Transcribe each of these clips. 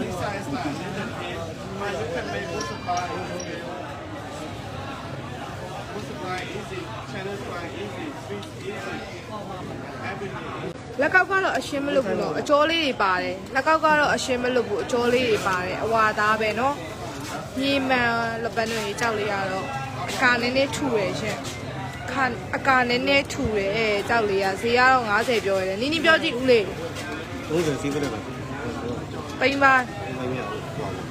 Lisa is not a little bit. But you can make wood supply easy. Wood supply easy. Channel supply easy. Sweet easy. Everything. လက်ကောက်ကတော့အရှင်းမလွတ်ဘူးเนาะအကျော်လေးတွေပါတယ်လက်ကောက်ကတော့အရှင်းမလွတ်ဘူးအကျော်လေးတွေပါတယ်အဝါသားပဲเนาะညီမန်လက်ပန်းတွေကြောက်လေးရတော့အကာနည်းနည်းထူတယ်ရှင်ခါအကာနည်းနည်းထူတယ်အဲကြောက်လေးရဈေးကတော့90ပြောရတယ်နီးနီးပြောကြည့်ဦးလေး 30စီးပဲလေပါ ပိမ့်ပိုင်းမင်းမဟုတ်ဘူး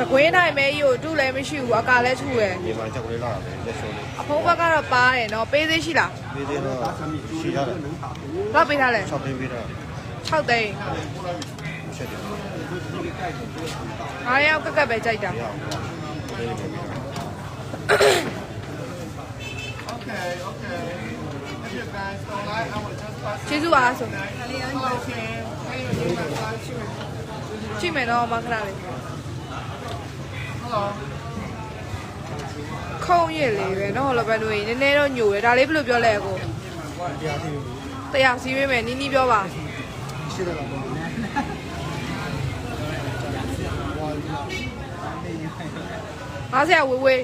တကွေးနိုင်မဲကြီးကိုတူလည်းမရှိဘူးအကလည်းထူတယ်ဒီမှာချက်ကိုလေးလာတာပဲလက်ရှုံးလေးအဖိုးဘက်ကတော့ပါတယ်နော်ပေးသေးရှိလားပေးသေးတော့ရှိရတယ်ဘာပေးထားလဲ6သိန်းပေးတာ6သိန်းချက်တယ်အားရောက်ကက်ကက်ပဲကြိုက်တာကျေးဇူးပါဆို ကြည့်မယ်နော်မခဏလေးခုံရည်လေးပဲနော်လဘန်တို့ကြီးနည်းနည်းတော့ညိုတယ်ဒါလေးဘယ်လိုပြောလဲကိုတရားစီးပေးမယ်နီးနီးပြောပါရှိတယ်လားပေါ့။အားစရာဝေဝေ။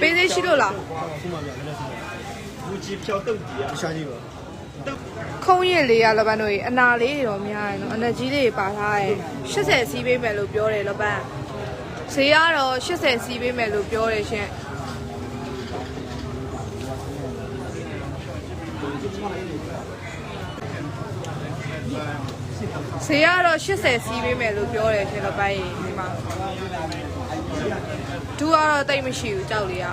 ပေးသေးရှိလို့လား။ဘူးကြီးဖြောက်တုတ်ကြီးอ่ะ။ရှာကြီးပါ။ ခုံးရစ်လေးရလောပန်းတို့ရေအနာလေးတွေတော့များတယ်နော်အနာကြီးလေးပါထားတယ်80စီးပေးမယ်လို့ပြောတယ်လောပန်းဈေးကတော့80စီးပေးမယ်လို့ပြောတယ်ရှင်ဈေးကတော့80စီးပေးမယ်လို့ပြောတယ်ရှင်လောပန်းရေဒီမှာဒူကတော့တိတ်မရှိဘူးကြောက်လေးက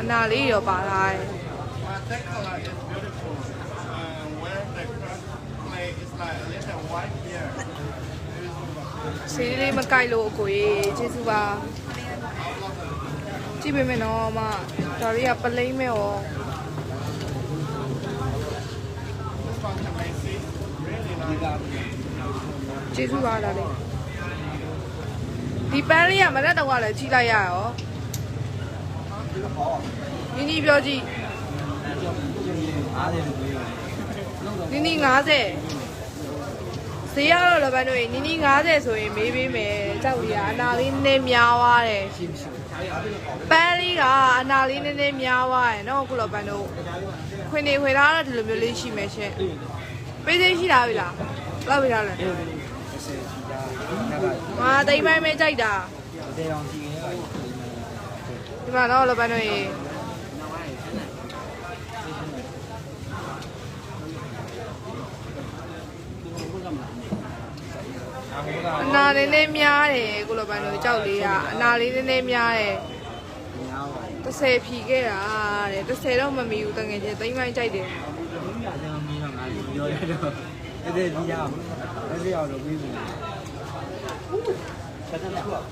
အနာလေးတွေတော့ပါထားတယ် ဆေးလေးမကြိုက်လို့အကိုကြီးကျေးဇူးပါကြည့်ပေးမယ်နော်အမဒါတွေကပလိမ့်မဲ့ရော This one can make see. Really nice. ကျေးဇူးပါဒါလေးဒီပန်းလေးကမရက်တော့ကလည်းကြီးလိုက်ရရောနီနီပြောကြည့်နီနီ90 ဈေးရတော့လည်းဘန်းတို့နီနီ90ဆိုရင်မေးပေးမယ်ကြောက်ကြီးကအနာလေးနည်းနည်းများသွားတယ်ပန်းလေးကအနာလေးနည်းနည်းများသွားတယ်နော်ခုလောဘန်းတို့ခွင်နေခွေထားတော့ဒီလိုမျိုးလေးရှိမယ်ရှင်ပေးသေးရှိတာပြီလားဘယ်လောက်ပေးထားလဲမာတိမ်ပိုင်းပဲကြိုက်တာဒီမှာတော့လောဘန်းတို့ရေ အနာလေးနည်းများတယ်ကိုလောဘန်းတို့ကြောက်လေးကအနာလေးနည်းနည်းများတယ်30ဖြီခဲ့တာတဲ့30တော့မမီဘူးတငယ်ချင်းတိမ်ပိုင်းကြိုက်တယ်ပြောရတော့တကယ်ကြီးရအောင်လက်စရောက်တော့ပြီးပြီဆက်တက်တော့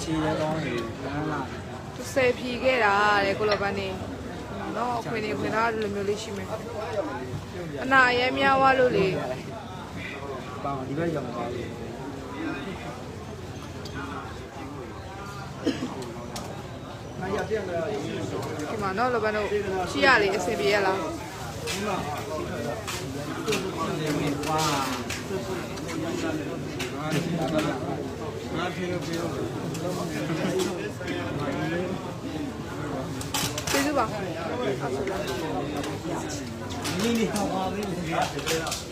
ချီရတော့နေလမ်းလာ30ဖြီခဲ့တာတဲ့ကိုလောဘန်းနေတော့ခွေနေခွေထားဒီလိုမျိုးလေးရှိမယ်အနာအရင်များသွားလို့လေ ပေါင်းဒီဘက်ရောက်ပါဘူးဒီမှာတော့လောဘန်းတို့ရှိရလေအဆင်ပြေရလားဝါငါဖေးဖေးကျေးဇူးပါနင်းနေဟောပါ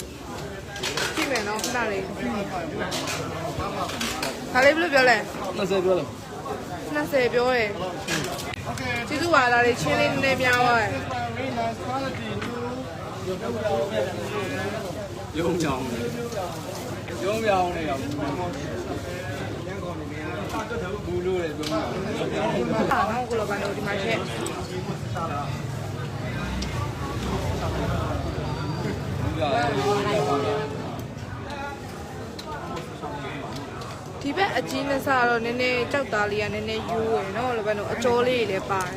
ပြီကြည့်မယ်နော်ခဏလေးဒါလေးဘယ်လိုပြောလဲ20ပြောလို့20ပြောတယ် Okay, ကျေးဇူးပါဒါလေးချင်းလေးနည်းနည်းများသွားတယ် this one really nice quality too. ရုံချောင်းရုံပြောင်းနေရဘူးလို့လေပြောမှာဟာနော်ကိုလောဘန်းတို့ဒီမှာရှက် ဒီဘက်အကြီးနဲ့စတော့နည်းနည်းကြောက်သားလေးကနည်းနည်းယူရယ်နော်လောဘန်းတို့အကျော်လေးတွေလည်းပါတယ်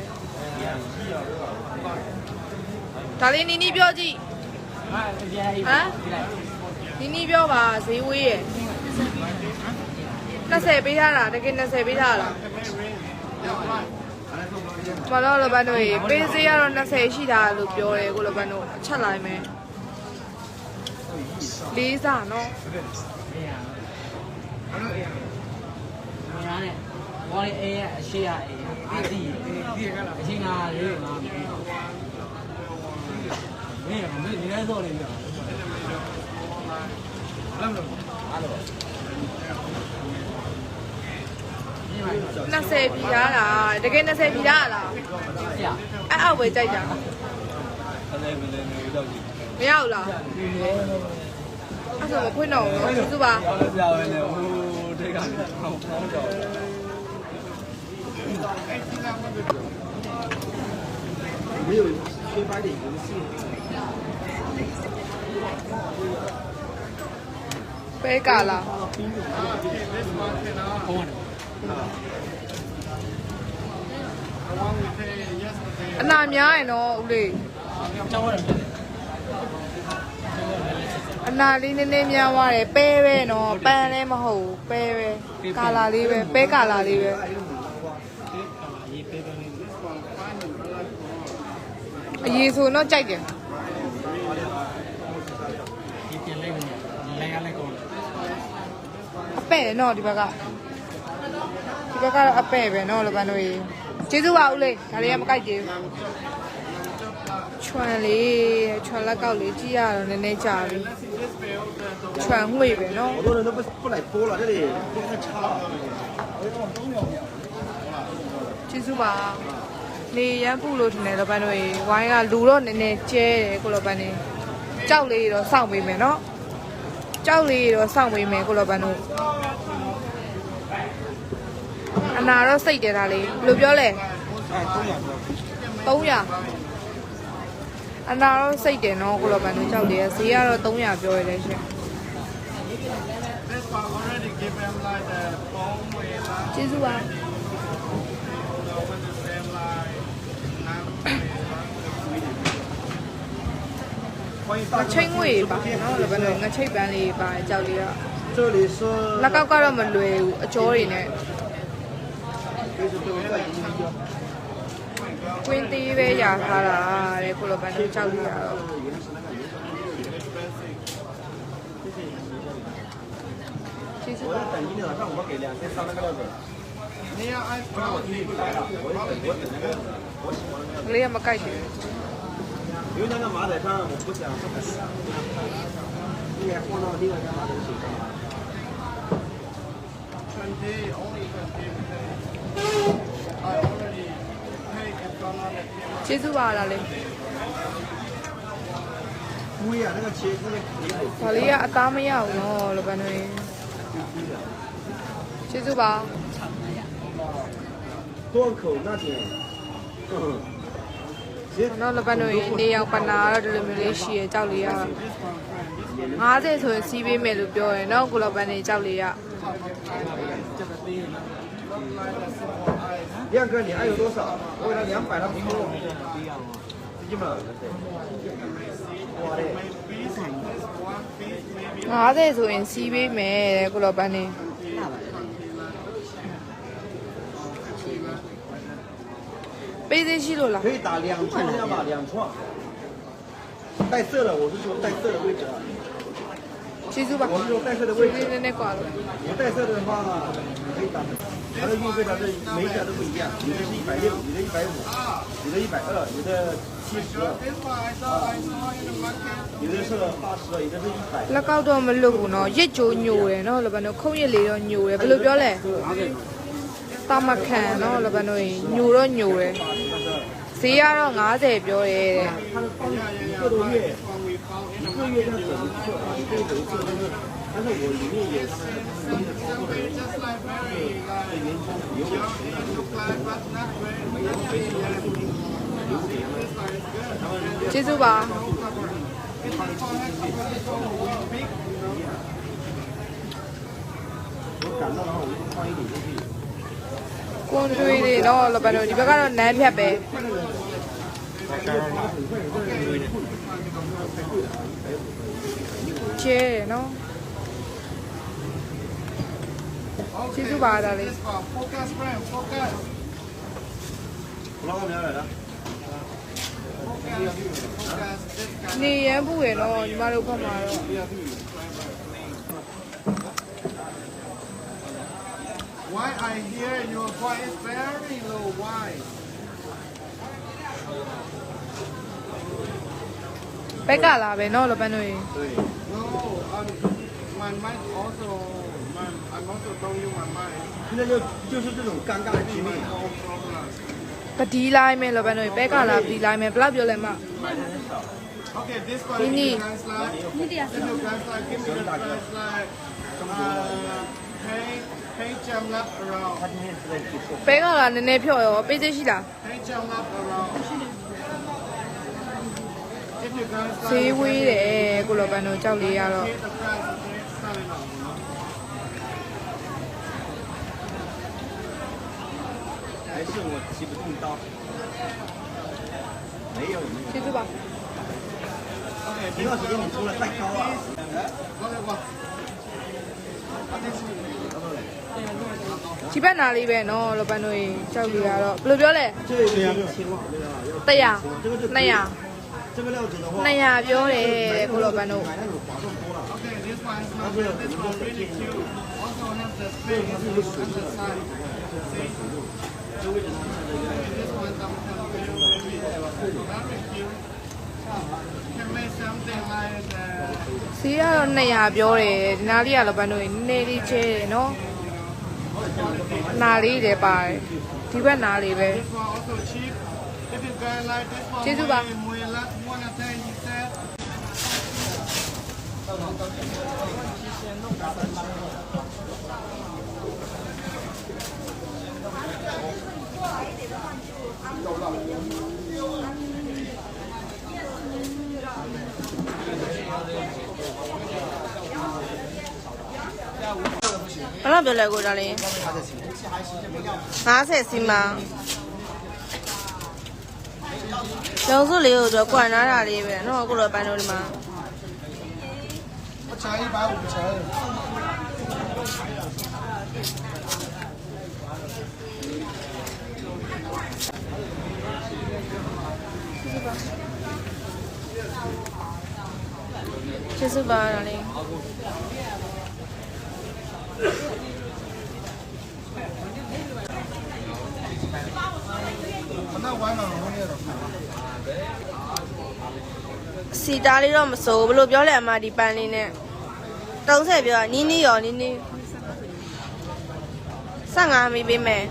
ဒါလေးနီနီပြောကြည့်ဟာပြန်အေးဟမ်နီနီပြောပါဈေးဝေးရယ်20ပေးထားတာတကယ်20ပေးထားတာမတော်လဘန်တို့ရေပေးဈေးကတော့20ရှိတာလို့ပြောတယ်ကိုလဘန်တို့အချက်လိုက်မယ်လေးစားနော်အေးရဘာလို့အေးရ မရနဲ့ဘောလေးအေးရအရှိရအေးရအတီးဒီကလာအချိန်နာလေးငါမင်းမင်းမင်းဒီလိုဆိုနေတယ်လမ်းလို့အားလို့20ပြီလားလားတကယ်20ပြီလားလားဆရာအဲ့အောက်ပဲကြိုက်တာအဲ့ဒါမလည်းနေတော့ကြည့်မရဘူးလားဒီလေအဲ့ဆိုမဖွင့်တော့ဘူးနော်ကျေးဇူးပါပြောလို့ပြောရလဲဟို 没有缺乏点游戏。 ပဲကာလာ This one cannot. ဟောတယ် The one we paid yesterday. အနာများရင်တော့ဦးလေး ကျောင်းရတယ်ဖြစ်တယ် အနာလေးနည်းနည်းများသွားတယ်ပဲပဲနော်ပန်းလည်းမဟုတ်ဘူးပဲပဲကာလာလေးပဲပဲကာလာလေးပဲရေးပေးပေးလေး This one fine and black one. အရေးဆိုတော့ကြိုက်တယ်ဒီပြင်လိုက်နေလဲရလိုက်ကောင်းတယ်အပဲ့တယ်နော်ဒီဘက်ကဒီဘက်ကတော့အပဲ့ပဲနော်လပန်းတို့ရေကျေးဇူးပါဦးလေးဒါလေးကမကြိုက်သေးဘူး ချွန်လေးချွန်လက်ကောက်လေးကြည့်ရတော့နည်းနည်းကြာပြီ This bill, the, the ချွန်ငွေပဲနော် 好多人都不不来播了，这里播太差了。 ကျေးဇူးပါနေရမ်းပူလို့ထင်တယ်လပန်းတို့ရေဝိုင်းကလူတော့နည်းနည်းကျဲတယ်ကိုလပန်းနေကြောက်လေးတော့စောင့်ပေးမယ်နော်ကြောက်လေးတော့စောင့်ပေးမယ်ကိုလပန်းတို့အနာတော့စိတ်တယ်ဒါလေးဘယ်လိုပြောလဲ 哎，都养着。 300 အနာတော့စိတ်တယ်နော်ကိုလပန်တို့ကြောက်တယ်ဈေးကတော့300ပြောရတယ်ရှင် this one already give them like the phone way like ကျေးဇူးပါ the with the same like now way like 欢迎 င 大 ချိတ်ငွေပါနော်လပန်တို့ငချိတ်ပန်းလေးပါကြောက်လေးက 这里是 လက်ကောက်ကတော့မလွယ်ဘူးအကျော်တွေနဲ့ 这是对我在营销。 quindi veglia farà le quello per non ciao lấy mà cay chứ nếu như mà để sang một bữa sáng không phải đi ăn con nào đi ăn cái mà để chỉ cần đi only cần đi ကျေးဇူးပါလားလေ 龟啊，那个切那个皮得 ဒါလေးကအသားမရဘူးနော်လပန်တို့ကျေးဇူးပါ 断口那点，嗯，其实 နော်လပန်တို့နေရောက်ပနာတော့ဒီလိုမျိုးလေးရှိရကြောက်လေးရ50ဆိုရင်စီးပေးမယ်လို့ပြောရယ်နော်ကိုလပန်နေကြောက်လေးရ 亮哥，你还有多少？我给他两百，他不够。兄弟们，啊，这是原 C 杯没？顾老板呢？杯这起多？可以打两串这样吧，两串。带色的，我是说带色的位置。 ကျေးဇူးပါ 我是说带色的 ဝေး 位置 လေး。နည်းနည်းกว่าလို့ 我带色的话，你可以打。它的运费它是每一家都不一样，有的是一百六，有的一百五，有的一百二，有的七十， this one I saw I saw in the market 有的是八十，有的是一百。 လက်ကောက်တော့မလွတ်ဘူးနော်ရစ်ကြိုးညိုတယ်နော်လပန်တို့ခုံးရစ်လေးတော့ညိုတယ်ဘယ်လိုပြောလဲတာမခံနော်လပန်တို့ညိုတော့ညိုတယ်ဈေးကတော့90ပြောတယ်တဲ့ 一个多月，一个月这样整一次，一个月整一次， 但是但是我里面有他们他们的包括的 just like very like 员工有我 it look like but not very not very this one is good ကျေးဇူးပါ 我赶到的话我就放一点进去。 ကွန်တွေးတွေနော်လပန်တို့ဒီဘက်ကတော့နန်းဖြတ်ပဲကျဲတ ချဲနော်ကျေးဇူးပါဒါလေး focus friend focus ဘလောက်များလဲလား focus နေရမ်းဘူးရယ်နော်ညီမတို့ဘက်မှာတော့ why i hear your voice very low why ဘက်ကလာပဲเนาะလောပန်းတို့ရေ 对， No, um, my mind also, my, I'm also telling you my mind. 现在就就是这种尴尬的局面。 No problem. ပဒီလိုက်မယ်လောပန်းတို့ရေဘက်ကလာပဒီလိုက်မယ်ဘယ်လောက်ပြောလဲမ Okay, this one Ini. if you guys like. If you guys like, give me the price like. Uh, pay, pay jam lap around. 他今天是在去做。 ဘက်ကလာနည်းနည်းဖြော့ရောပေးသေးရှိလား Pay jam lap around. ဈေးဝေးတယ်ကိုလိုပန်တို့ကြောက်လေးရတော့去吃吧。这段时间你出的太高了。ဒီဘက်နာလေးပဲနော်လောပန်တို့ကြောက်ကြရတော့ဘယ်လိုပြောလဲ100 200 200ပြောတယ်ကိုလိုဘန်တို့ Okay, this one is not good. This one really cute. Also has the space on the side. See? This one something very, very cute. Can make something like that. ဈေးကတော့200ပြောတယ်ဒီနားလေးကလိုဘန်တို့နည်းနည်းလေးချဲတယ်နော်နားလေးတယ်ပါတယ်ဒီဘက်နားလေးပဲ This one also cheap. If you guys like this one, Cheap, you buy. we will last ဘယ်လောက်ပြောလဲကိုဒါလေး50စီမကျောင်းစုလေးကိုတော့ကွန်လာတာလေးပဲနော်အခုလိုပိုင်းတို့ဒီမှာ 我一百五十八。七十八，哪里？那完了，我了。 စီတားလေးတော့မစိုးဘူးဘယ်လိုပြောလဲအမဒီပန်းလေးနဲ့30ပြောနီးနီးရောနီးနီး15မိပေးမယ်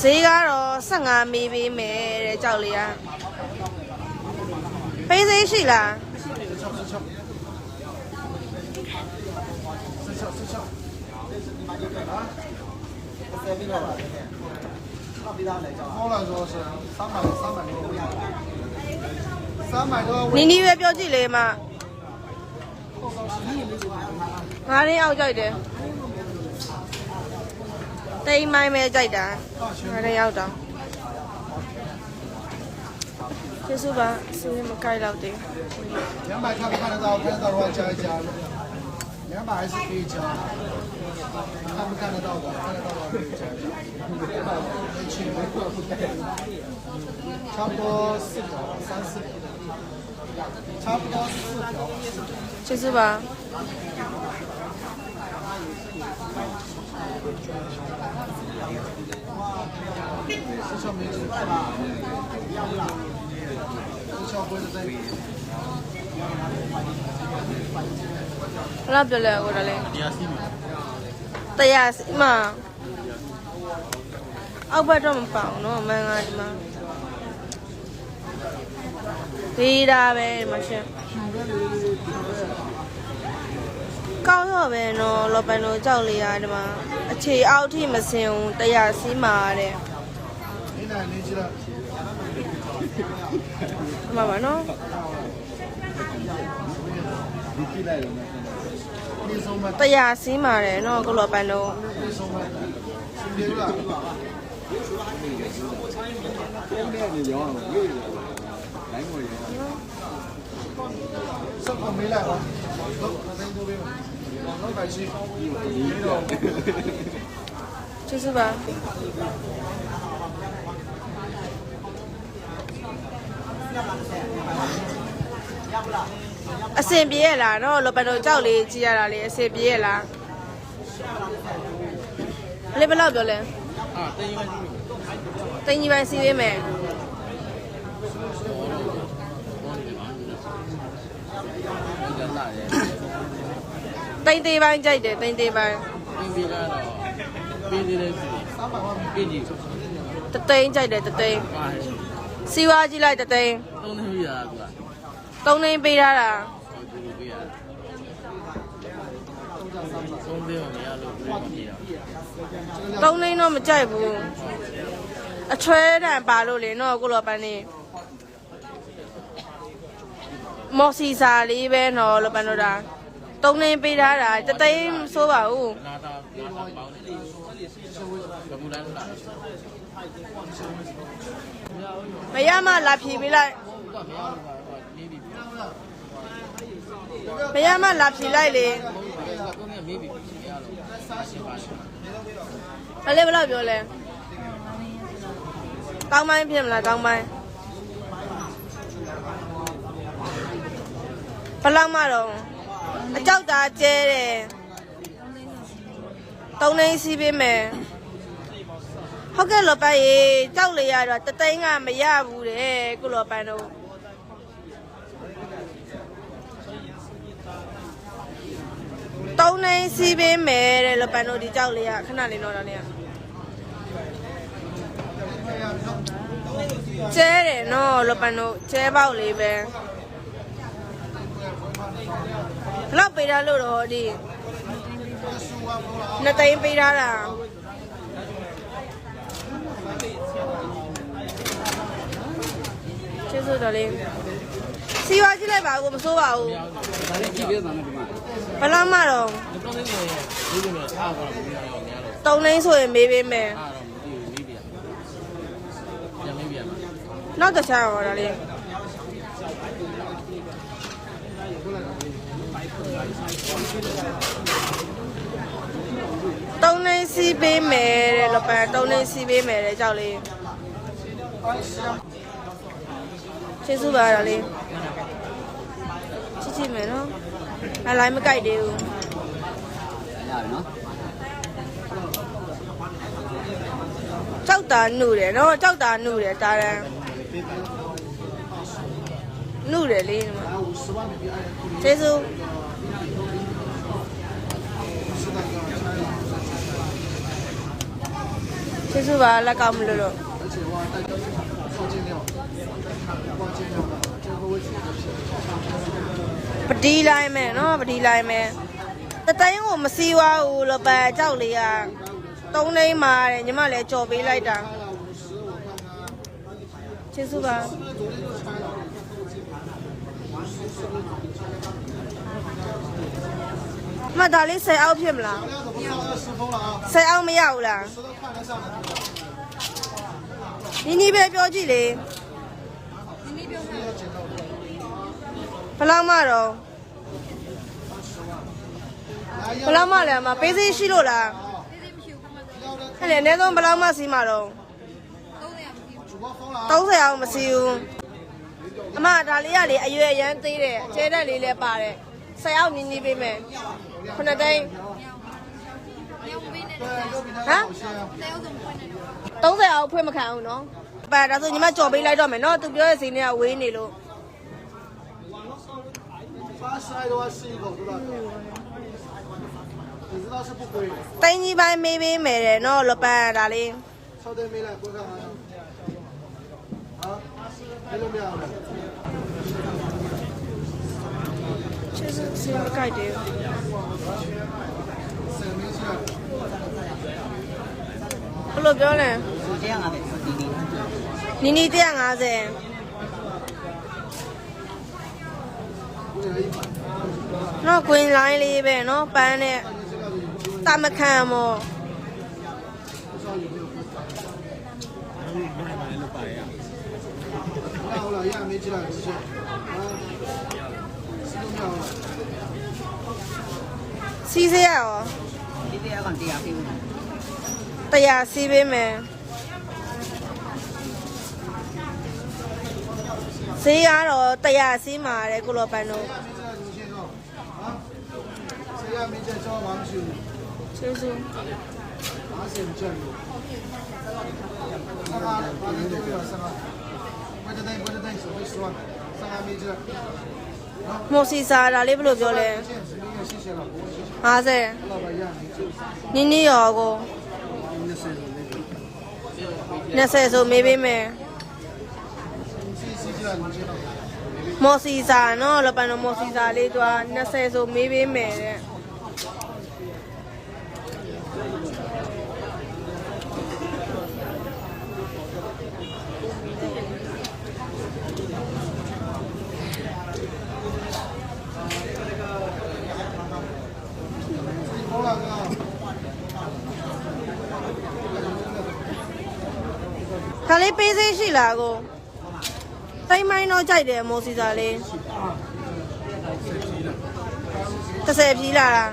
ဈေးကတော့15မိပေးမယ်တဲ့ကြောက်လေးကဖိသေးရှိလား 后来说是三百三百多，三百多 နီးနီးပဲပြောကြည့်လေအမငါးရင်းအောင်ကြိုက်တယ်တိမ်မိုင်းပဲကြိုက်တာငါးရင်းရောက်တော့ကျေးဇူးပါစီးမကိုက်တော့တယ် 两百看不看得到？看得到的话加一加， 两百还是可以加看不看得到的看得到的可以加一下差不多四条三四条的差不多四条四条这是吧。 ဘယ်လောက်ပြောလဲဟိုတလဲတရားစီးပြီတရားစီးမှာအောက်ဘက်တော့မပေါအောင်နော်မန်ကဒီမှာသေးတာပဲမရှင်ကောင်းတော့ပဲနော်လော်ပန်တို့ကြောက်လေရဒီမှာအခြေအောက်ထိမစင်ဘူးတရားစီးမှာတဲ့ဒီမှာနော် ဒီကြည့်လိုက်လို့မဖြစ်ဘူးဒီဆုံးမတရာစင်းပါတယ်နော်ကိုလိုပန်လုံးဒီဆုံးမစင်ကြလားပြန်ပြန်နေရောင်းလို့လိုင်းကိုရောင်းစက်ကိုမေးလိုက်ပါတော့အတိုင်းတို့ပဲတော့ပါရှိဒီတော့ကျေးဇူးပါရပါလား အစင်ပြေရလားနော်လောပန်တို့ကြောက်လေးကြည့်ရတာလေအစင်ပြေရလားအလေးဘယ်လောက်ပြောလဲအာတင်းရွှေတိန်ကြီးပိုင်းစီးပေးမယ်တိန်သေးပိုင်းကြိုက်တယ်တိန်သေးပိုင်းတင်းပြီးကတော့ပြီးသေးတယ်ပြီပြီးကြည့်တသိန်းကြိုက်တယ်တသိန်းပါစီဝါကြည့်လိုက်တသိန်းသုံးသိပြီလားကွာ သုံးသိန်းပေးထားတာဟုတ်ပြီပြီရသုံးသိအောင်မရလို့ပြမပြေတော့သုံးသိန်းတော့မကြိုက်ဘူးအချွဲတန်ပါလို့လေနော်ကိုလောပန်းနေမော်စီစာလေးပဲနော်လောပန်းတို့တာသုံးသိန်းပေးထားတာတသိန်းမဆိုးပါဘူးနာတာနာတာပေါင်းတယ်ဘမူလန်လာမရမလာဖြေပေးလိုက်က မရလို့ပါနေပြီပြီမရမလာဖြေလိုက်လေကိုနေမေးပြီမရလို့အရှင်ပါရှင်အလေးဘယ်လောက်ပြောလဲကောင်းပိုင်းဖြစ်မလားကောင်းပိုင်းဘယ်လောက်မှတော့အကြောက်သားကျဲတယ်သုံးနေစီးပေးမယ်ဟုတ်ကဲ့လောပတ်ရေကြောက်လေရတော့တသိန်းကမရဘူးတဲ့ကုလောပန်းတို့ သုံးနေစီးပေးမယ်တဲ့လောပန်းတို့ဒီကြောက်လေရခဏလေးတော့တော့လေးကျဲတယ်နော်လောပန်းတို့ကျဲပေါက်လေးပဲဘယ်လောက်ပေးထားလို့တော့ဒီနှစ်သိန်းပေးထားတာကျေးဇူးတော်လေးစီဝါကြည့်လိုက်ပါဦးမစိုးပါဘူးဒါလေးကြည့်ပေးပါမယ်ဒီမှာ ဘယ်လောက်မှတော့ဒီပုံလေးတွေဒီလိုမျိုးအားကောပြီးတော့များတော့တုံးသိန်းဆိုရင်မေးပေးမယ်အားတော့မသိဘူးမေးပြရပြန်မေးပြမှာနောက်တစ်ချမ်းဟောတာလေးတုံးသိန်းစီးပေးမယ်တဲ့လောပန်တုံးသိန်းစီးပေးမယ်တဲ့ကြောက်လေးကျေးဇူးပါတော်လေးချစ်ချစ်မယ်နော် อะไรไม่ไกลเดียวเจ้าตาหนูเลยเนาะเจ้าตาหนูเลยตาแดงหนูเลยเลยมาเจสุเจสุว่าละกำลุลุ ပတီးလိုက်မယ်နော်ပတီးလိုက်မယ်တတိုင်းကိုမစီဝါဘူးလပတ်ကြောက်လေးကသုံးသိန်းမှာတဲ့ညီမလည်းကြော်ပေးလိုက်တာကျေးဇူးပါမဒါလေးဆယ်အောင်ဖြစ်မလားဆယ်အောင်မရဘူးလားနီးနီးပဲပြောကြည့်လေ ဘယ်လောက်မှတော့ဘယ်လောက်မှလဲအမပေးစေးရှိလို့လားပေးစေးမရှိဘူးခမစအဲ့လေအနည်းဆုံးဘယ်လောက်မှစီးမှာတော့30အောင်မစီးဘူးအမဒါလေးကလေအရွယ်ရမ်းသေးတယ်အကျဲတက်လေးလည်းပါတယ်ဆယ်အောင်နီးနီးပေးမယ်ခုနှစ်သိန်းဟမ်30အောင်ဖွင့်မခံဘူးနော်ပါဒါဆိုညီမကြော်ပေးလိုက်တော့မယ်နော်သူပြောရဲ့ဈေးနဲ့ကဝေးနေလို့ 八十来的话是一口知道的，你知道是不亏， တိုင်းကြီးပိုင်းမေးပေးမယ်တဲ့နော်လောပန်းဒါလေး 超对没来过看啊。啊，没有没有了。 ကျေးဇူးစီမကြိုက်တယ် 省没钱， ဘယ်လိုပြောလဲ ဒီတရားငါပဲဒီဒီ နီနီ150 五点一百。 နော်ကွင်းလိုင်းလေးပဲနော်ပန်းနဲ့တာမခံမောဟုတ်လားရမေးချလိုက်ရှင်စီးစရာရောစီးစရာကတရားပေးမယ်တရားစီးပေးမယ်ဈေးကတော့တရားစီးမှာတဲ့ကိုလိုပန်တို့ မင်းချက်ချောမှမရှိဘူးကျေးဇူးအားစင်ချက်လို့ဆရာဘာလို့ပြောရဆရာဘယ်တိုင်းဘယ်တိုင်းဆိုပြီးဆိုဆရာမင်းချက်မိုစီစာဒါလေးဘယ်လိုပြောလဲ50နင်းနီရောကို20ဆိုမေးပေးမယ်မော်စီစာနော်လပန်တော်မော်စီစာလေးသွား20ဆိုမေးပေးမယ်တဲ့ လေးပေးသေးရှိလားကိုသိမ်းမိုင်းတော့ကြိုက်တယ်မော်စီစာလေး30ဖြီးလာလား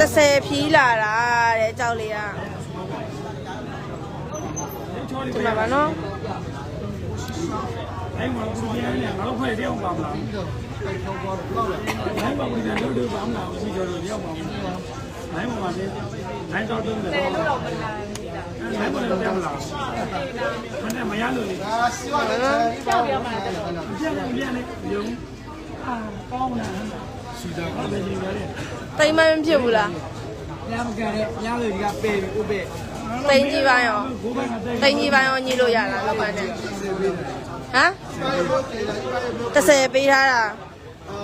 30ဖြီးလာတာတဲ့အကြောက်လေးကဒီမှာပါနော်အဲ့မှာဘူးပြန်နေငါတို့ဖွဲ့တယောက်ပါမလားနိုင်ပါဘူးပြန်လို့လို့ပါမလားဘူးကျော်လို့တယောက်ပါမလား မိုင်းပေါ်မှာလေးမိုင်းတော့တုံးတယ်တော့တော့ပလာမိုင်းပေါ်တော့မလာဘူးမနေ့မရလို့လေဒါစီဝါလည်းပြောင်းပြောင်းပါလားပြန်ပြန်လေးယုံအာကောင်းလားစီတာကလည်းကြီးရတယ်တိမ်မမဖြစ်ဘူးလားညမကရဲညလို့ဒီကပယ်ပြီးဥပယ်တိမ်ကြီးပိုင်းရောတိမ်ကြီးပိုင်းရောညီလို့ရလားလောက်ပါနဲ့ဟမ်30ပေးထားတာအာ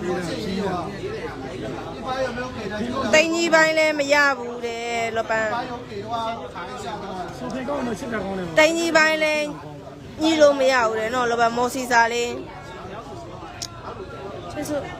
ပေးတာကြီးရော တိန်ကြီးပိုင်းလည်းမရဘူးတဲ့လောပန်းတိန်ကြီးပိုင်းလည်းညီလို့မရဘူးတဲ့နော်လောပန်းမော်စီစာလေးကျေးဇူး